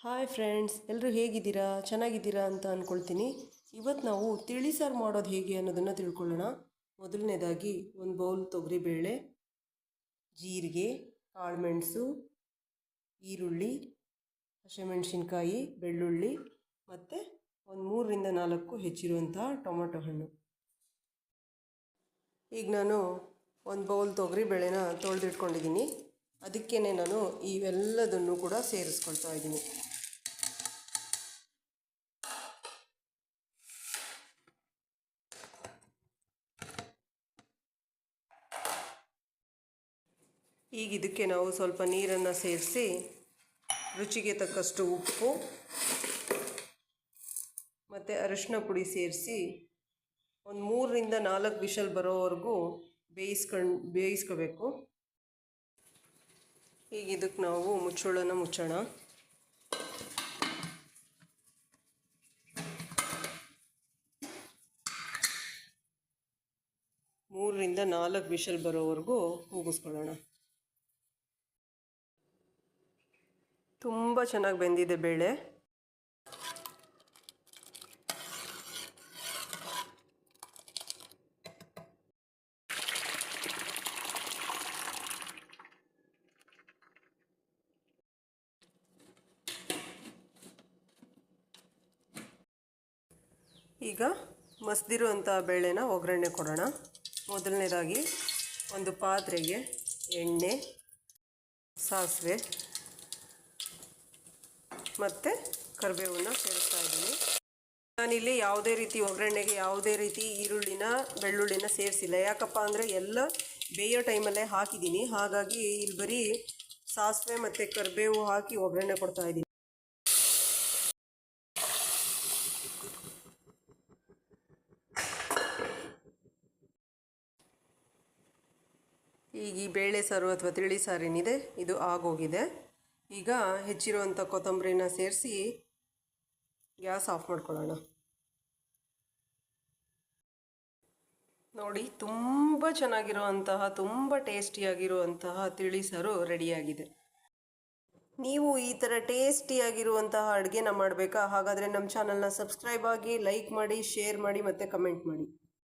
Hi friends ಎಲ್ಲರೂ ಹೇಗಿದ್ದೀರಾ? ಚೆನ್ನಾಗಿದ್ದೀರಾ ಅಂತ ಅಂದ್ಕೊಳ್ತೀನಿ ಇವತ್ತು ನಾವು ತಿಳಿ ಸಾರು ಮಾಡೋದು ಹೇಗೆ ಅನ್ನೋದನ್ನು ತಿಳ್ಕೊಳ್ಳೋಣ. ಮೊದಲನೇದಾಗಿ ಒಂದು ಬೌಲ್ ತೊಗರಿಬೇಳೆ ಜೀರಿಗೆ, ಕಾಳುಮೆಣಸು, ಈರುಳ್ಳಿ, ಹಸಿಮೆಣಸಿನ್ಕಾಯಿ, ಬೆಳ್ಳುಳ್ಳಿ ಮತ್ತು ಒಂದು ಮೂರರಿಂದ ನಾಲ್ಕು ಹೆಚ್ಚಿರುವಂತಹ ಟೊಮೊಟೊ ಹಣ್ಣು. ಈಗ ನಾನು ಒಂದು ಬೌಲ್ ತೊಗರಿಬೇಳೆನ ತೊಳೆದಿಟ್ಕೊಂಡಿದ್ದೀನಿ. ಅದಕ್ಕೇ ನಾನು ಇವೆಲ್ಲದನ್ನು ಕೂಡ ಸೇರಿಸ್ಕೊಳ್ತಾ ಇದ್ದೀನಿ. ಈಗ ಇದಕ್ಕೆ ನಾವು ಸ್ವಲ್ಪ ನೀರನ್ನು ಸೇರಿಸಿ ರುಚಿಗೆ ತಕ್ಕಷ್ಟು ಉಪ್ಪು ಮತ್ತು ಅರಿಶಿನ ಪುಡಿ ಸೇರಿಸಿ ಒಂದು ಮೂರರಿಂದ ನಾಲ್ಕು ವಿಷಲ್ ಬರೋವರೆಗೂ ಬೇಯಿಸ್ಕೊಂಡು ಬೇಯಿಸ್ಕೋಬೇಕು. ಈಗ ಇದಕ್ಕೆ ನಾವು ಮುಚ್ಚೋಳನ ಮುಚ್ಚೋಣ. ಮೂರರಿಂದ ನಾಲ್ಕು ವಿಷಲ್ ಬರೋವರೆಗೂ ಕೂಗಿಸ್ಕೊಳ್ಳೋಣ. ತುಂಬ ಚೆನ್ನಾಗಿ ಬೆಂದಿದೆ ಬೇಳೆ. ಈಗ ಮಸ್ದಿರುವಂಥ ಬೇಳೆನ ಒಗ್ಗರಣೆ ಕೊಡೋಣ. ಮೊದಲನೇದಾಗಿ ಒಂದು ಪಾತ್ರೆಗೆ ಎಣ್ಣೆ ಸಾಸಿವೆ ಮತ್ತು ಕರಿಬೇವನ್ನ ಸೇರಿಸ್ತಾ ಇದ್ದೀನಿ. ನಾನಿಲ್ಲಿ ಯಾವುದೇ ರೀತಿ ಒಗ್ಗರಣೆಗೆ ಯಾವುದೇ ರೀತಿ ಈರುಳ್ಳಿನ, ಬೆಳ್ಳುಳ್ಳಿನ ಸೇರಿಸಿಲ್ಲ. ಯಾಕಪ್ಪ ಅಂದರೆ ಎಲ್ಲ ಬೇಯೋ ಟೈಮಲ್ಲೇ ಹಾಕಿದ್ದೀನಿ. ಹಾಗಾಗಿ ಇಲ್ಲಿ ಬರೀ ಸಾಸಿವೆ ಮತ್ತು ಕರಿಬೇವು ಹಾಕಿ ಒಗ್ಗರಣೆ ಕೊಡ್ತಾ ಇದ್ದೀನಿ. ಈಗ ಈ ಬೇಳೆ ಸಾರು ಅಥವಾ ತಿಳಿ ಸಾರೇನಿದೆ. ಇದು ಆಗೋಗಿದೆ. ಈಗ ಹೆಚ್ಚಿರುವಂಥ ಕೊತ್ತಂಬರಿನ ಸೇರಿಸಿ ಗ್ಯಾಸ್ ಆಫ್ ಮಾಡ್ಕೊಳ್ಳೋಣ. ನೋಡಿ, ತುಂಬ ಚೆನ್ನಾಗಿರುವಂತಹ, ತುಂಬ ಟೇಸ್ಟಿಯಾಗಿರುವಂತಹ ತಿಳಿಸಾರು ರೆಡಿಯಾಗಿದೆ. ನೀವು ಈ ಥರ ಟೇಸ್ಟಿಯಾಗಿರುವಂತಹ ಅಡುಗೆನ ಮಾಡಬೇಕಾ? ಹಾಗಾದರೆ ನಮ್ಮ ಚಾನಲ್ನ ಸಬ್ಸ್ಕ್ರೈಬ್ ಆಗಿ ಲೈಕ್ ಮಾಡಿ, ಶೇರ್ ಮಾಡಿ ಮತ್ತು ಕಮೆಂಟ್ ಮಾಡಿ.